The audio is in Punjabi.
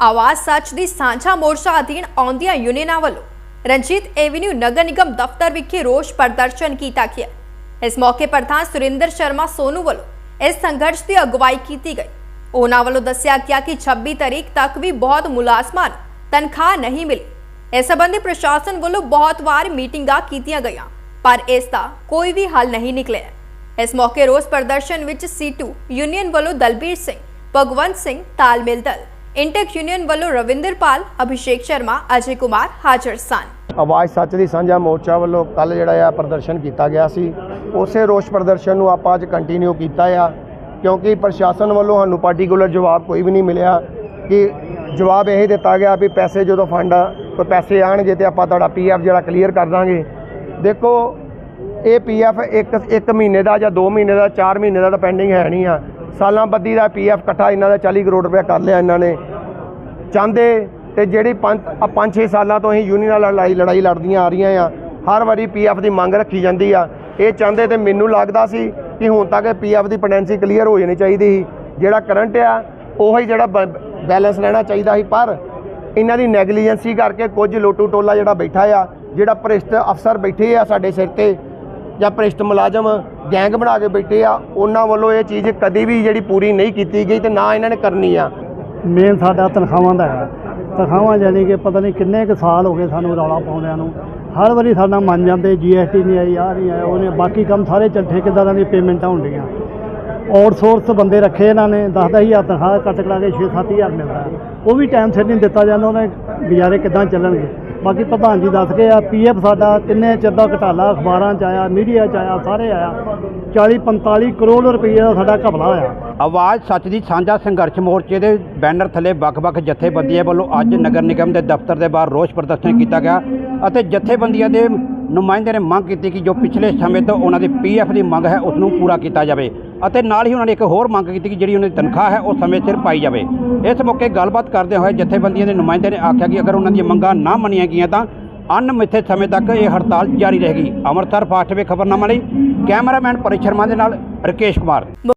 ਆਵਾਜ਼ ਸੱਚ ਦੀ ਸਾਂਝਾ ਮੋਰਚਾ ਅਧੀਨ ਆਉਂਦੀਆਂ ਯੂਨੀਅਨਾਂ ਵੱਲੋਂ ਰਣਜੀਤ ਐਵਨਿਊ ਨਗਰ ਨਿਗਮ ਦਫ਼ਤਰ ਵਿਖੇ ਰੋਸ ਪ੍ਰਦਰਸ਼ਨ ਕੀਤਾ ਗਿਆ। ਇਸ ਮੌਕੇ ਪ੍ਰਧਾਨ ਸੁਰਿੰਦਰ ਸ਼ਰਮਾ ਸੋਨੂ ਵੱਲੋਂ ਇਸ ਸੰਘਰਸ਼ ਦੀ ਅਗਵਾਈ ਕੀਤੀ ਗਈ। ਉਹਨਾਂ ਵੱਲੋਂ ਦੱਸਿਆ ਗਿਆ ਕਿ 26 ਤਾਰੀਖ ਤੱਕ ਵੀ ਬਹੁਤ ਮੁਲਾਜ਼ਮਾਂ ਨੂੰ ਤਨਖਾਹ ਨਹੀਂ ਮਿਲੀ। ਇਸ ਸੰਬੰਧੀ ਪ੍ਰਸ਼ਾਸਨ ਵੱਲੋਂ ਬਹੁਤ ਵਾਰ ਮੀਟਿੰਗਾਂ ਕੀਤੀਆਂ ਗਈਆਂ, ਪਰ ਇਸ ਦਾ ਕੋਈ ਵੀ ਹੱਲ ਨਹੀਂ ਨਿਕਲਿਆ। ਇਸ ਮੌਕੇ ਰੋਸ ਪ੍ਰਦਰਸ਼ਨ ਵਿੱਚ ਸੀਟੂ ਯੂਨੀਅਨ ਵੱਲੋਂ ਦਲਬੀਰ ਸਿੰਘ, ਭਗਵੰਤ ਸਿੰਘ, ਤਾਲਮੇਲ ਦਲ ਇੰਟੈਕ ਯੂਨੀਅਨ ਵੱਲੋਂ ਰਵਿੰਦਰਪਾਲ ਅਭਿਸ਼ੇਕ ਸ਼ਰਮਾ, ਅਜੇ ਕੁਮਾਰ ਹਾਜ਼ਰ ਸਨ। ਆਵਾਜ਼ ਸੱਚ ਦੀ ਸਾਂਝਾ ਮੋਰਚਾ ਵੱਲੋਂ ਕੱਲ ਜਿਹੜਾ ਆ ਪ੍ਰਦਰਸ਼ਨ ਕੀਤਾ ਗਿਆ ਸੀ। ਉਸੇ ਰੋਸ ਪ੍ਰਦਰਸ਼ਨ ਨੂੰ ਆਪਾਂ ਅੱਜ ਕੰਟੀਨਿਊ ਕੀਤਾ ਆ, ਕਿਉਂਕਿ ਪ੍ਰਸ਼ਾਸਨ ਵੱਲੋਂ ਸਾਨੂੰ ਪਾਰਟਿਕੂਲਰ ਜਵਾਬ ਕੋਈ ਵੀ ਨਹੀਂ ਮਿਲਿਆ ਕਿ ਜਵਾਬ ਇਹ ਦਿੱਤਾ ਗਿਆ ਵੀ ਪੈਸੇ ਜਦੋਂ ਫੰਡ ਕੋਈ ਪੈਸੇ ਆਣਗੇ ਤੇ ਆਪਾਂ ਤੁਹਾਡਾ ਪੀਐਫ ਜਿਹੜਾ ਕਲੀਅਰ ਕਰ ਦਾਂਗੇ। ਦੇਖੋ, ਇਹ ਪੀਐਫ ਇੱਕ ਇੱਕ ਮਹੀਨੇ ਦਾ ਜਾਂ 2 ਮਹੀਨੇ ਦਾ 4 ਮਹੀਨੇ ਦਾ ਤਾਂ ਪੈਂਡਿੰਗ ਹੈ ਨਹੀਂ ਆ। ਸਾਲਾਂ ਬੱਦੀ ਦਾ ਪੀਐਫ ਇਕੱਠਾ ਇਹਨਾਂ ਦਾ 40 ਕਰੋੜ ਰੁਪਏ ਕਰ ਲਿਆ ਇਹਨਾਂ ਨੇ। ਚਾਹੁੰਦੇ ਤੇ ਜਿਹੜੀ 5 5-6 ਸਾਲਾਂ ਤੋਂ ਅਸੀਂ ਯੂਨੀਅਨ ਨਾਲ ਲੜਾਈ ਲੜਾਈ ਲੜਦੀਆਂ ਆ ਰਹੀਆਂ ਆ, ਹਰ ਵਾਰੀ ਪੀਐਫ ਦੀ ਮੰਗ ਰੱਖੀ ਜਾਂਦੀ ਆ। ਇਹ ਚਾਹੁੰਦੇ ਤੇ ਮੈਨੂੰ ਲੱਗਦਾ ਸੀ ਕਿ ਹੁਣ ਤੱਕ ਪੀਐਫ ਦੀ ਪੈਂਡੈਂਸੀ ਕਲੀਅਰ ਹੋ ਜਾਣੀ ਚਾਹੀਦੀ ਸੀ। ਜਿਹੜਾ ਕਰੰਟ ਆ, ਉਹੀ ਜਿਹੜਾ ਬੈਲੈਂਸ ਰਹਿਣਾ ਚਾਹੀਦਾ ਸੀ। ਪਰ ਇਹਨਾਂ ਦੀ ਨੈਗਲੀਜੈਂਸੀ ਕਰਕੇ ਕੁਝ ਲੋਟੂ ਟੋਲਾ ਜਿਹੜਾ ਬੈਠਾ ਆ, ਜਿਹੜਾ ਭ੍ਰਿਸ਼ਟ ਅਫਸਰ ਬੈਠੇ ਆ ਸਾਡੇ ਸਿਰ ਤੇ ਜਾਂ ਭ੍ਰਿਸ਼ਟ ਮੁਲਾਜ਼ਮ ਗੈਂਗ ਬਣਾ ਕੇ ਬੈਠੇ ਆ, ਉਹਨਾਂ ਵੱਲੋਂ ਇਹ ਚੀਜ਼ ਕਦੀ ਵੀ ਜਿਹੜੀ ਪੂਰੀ ਨਹੀਂ ਕੀਤੀ ਗਈ ਤੇ ਨਾ ਇਹਨਾਂ ਨੇ ਕਰਨੀ ਆ। ਮੇਨ ਸਾਡਾ ਤਨਖਾਹਾਂ ਦਾ ਹੈ। ਤਨਖਾਹਾਂ ਜਾਨੀ ਕਿ ਪਤਾ ਨਹੀਂ ਕਿੰਨੇ ਕੁ ਸਾਲ ਹੋ ਗਏ ਸਾਨੂੰ ਰੌਲਾ ਪਾਉਂਦਿਆਂ ਨੂੰ। ਹਰ ਵਾਰੀ ਸਾਡਾ ਮੰਨ ਜਾਂਦੇ ਜੀਐਸਟੀ ਨਹੀਂ ਆਈ ਆ ਨਹੀਂ ਆਇਆ ਉਹਨੇ ਬਾਕੀ ਕੰਮ ਸਾਰੇ ਚੱਲ ਠੇਕੇਦਾਰਾਂ ਦੀ ਪੇਮੈਂਟਾਂ ਹੁੰਦੀਆਂ। ਆਊਟਸੋਰਸ ਬੰਦੇ ਰੱਖੇ ਇਹਨਾਂ ਨੇ 10-10000 ਤਨਖਾਹ ਕੱਟ ਕਰਾ ਕੇ 6-7000 ਮਿਲਦਾ। ਉਹ ਵੀ ਟਾਈਮ ਸਿਰ ਨਹੀਂ ਦਿੱਤਾ ਜਾਂਦਾ, ਉਹਨੇ ਗੁਜ਼ਾਰੇ ਕਿੱਦਾਂ ਚੱਲਣਗੇ? ਬਾਕੀ ਪ੍ਰਧਾਨ ਜੀ ਦੱਸ ਗਏ ਆ, ਪੀਐਫ ਸਾਡਾ ਕਿੰਨੇ ਚਿਰ ਦਾ ਘਟਾਲਾ, ਅਖਬਾਰਾਂ 'ਚ ਆਇਆ, ਮੀਡੀਆ 'ਚ ਆਇਆ, ਸਾਰੇ ਆਇਆ। 40-45 ਕਰੋੜ ਰੁਪਏ ਦਾ ਸਾਡਾ ਘਪਲਾ ਹੋਇਆ। ਆਵਾਜ਼ ਸੱਚ ਦੀ ਸਾਂਝਾ ਸੰਘਰਸ਼ ਮੋਰਚੇ ਦੇ ਬੈਨਰ ਥੱਲੇ ਵੱਖ-ਵੱਖ ਜਥੇਬੰਦੀਆਂ ਵੱਲੋਂ ਅੱਜ ਨਗਰ ਨਿਗਮ ਦੇ ਦਫ਼ਤਰ ਦੇ ਬਾਹਰ ਰੋਸ ਪ੍ਰਦਰਸ਼ਨ ਕੀਤਾ ਗਿਆ ਅਤੇ ਜਥੇਬੰਦੀਆਂ ਦੇ ਨੁਮਾਇੰਦੇ ਨੇ ਮੰਗ ਕੀਤੀ ਕਿ ਜੋ ਪਿਛਲੇ ਸਮੇਂ ਤੋਂ ਉਹਨਾਂ ਦੀ ਪੀਐਫ ਦੀ ਮੰਗ ਹੈ ਉਸ ਨੂੰ ਪੂਰਾ ਕੀਤਾ ਜਾਵੇ ਅਤੇ ਨਾਲ ਹੀ ਉਹਨਾਂ ਨੇ ਇੱਕ ਹੋਰ ਮੰਗ ਕੀਤੀ ਕਿ ਜਿਹੜੀ ਉਹਨਾਂ ਦੀ ਤਨਖਾਹ ਹੈ, ਉਹ ਸਮੇਂ ਸਿਰ ਪਾਈ ਜਾਵੇ। ਇਸ ਮੌਕੇ ਗੱਲਬਾਤ ਕਰਦੇ ਹੋਏ ਜਥੇਬੰਦੀਆਂ ਦੇ ਨੁਮਾਇੰਦੇ ਨੇ ਆਖਿਆ ਕਿ ਅਗਰ ਉਹਨਾਂ ਦੀਆਂ ਮੰਗਾਂ ਨਾ ਮੰਨੀਆਂ ਗਈਆਂ ਤਾਂ ਅਣਮਿੱਥੇ ਸਮੇਂ ਤੱਕ ਇਹ ਹੜਤਾਲ ਜਾਰੀ ਰਹੇਗੀ। ਅੰਮ੍ਰਿਤਸਰ ਫਾਸਟਵੇ ਖਬਰਨਾਮਾ ਲਈ ਕੈਮਰਾਮੈਨ ਪਰਿਸ਼ਰਮਾ ਦੇ ਨਾਲ ਰਕੇਸ਼ ਕੁਮਾਰ।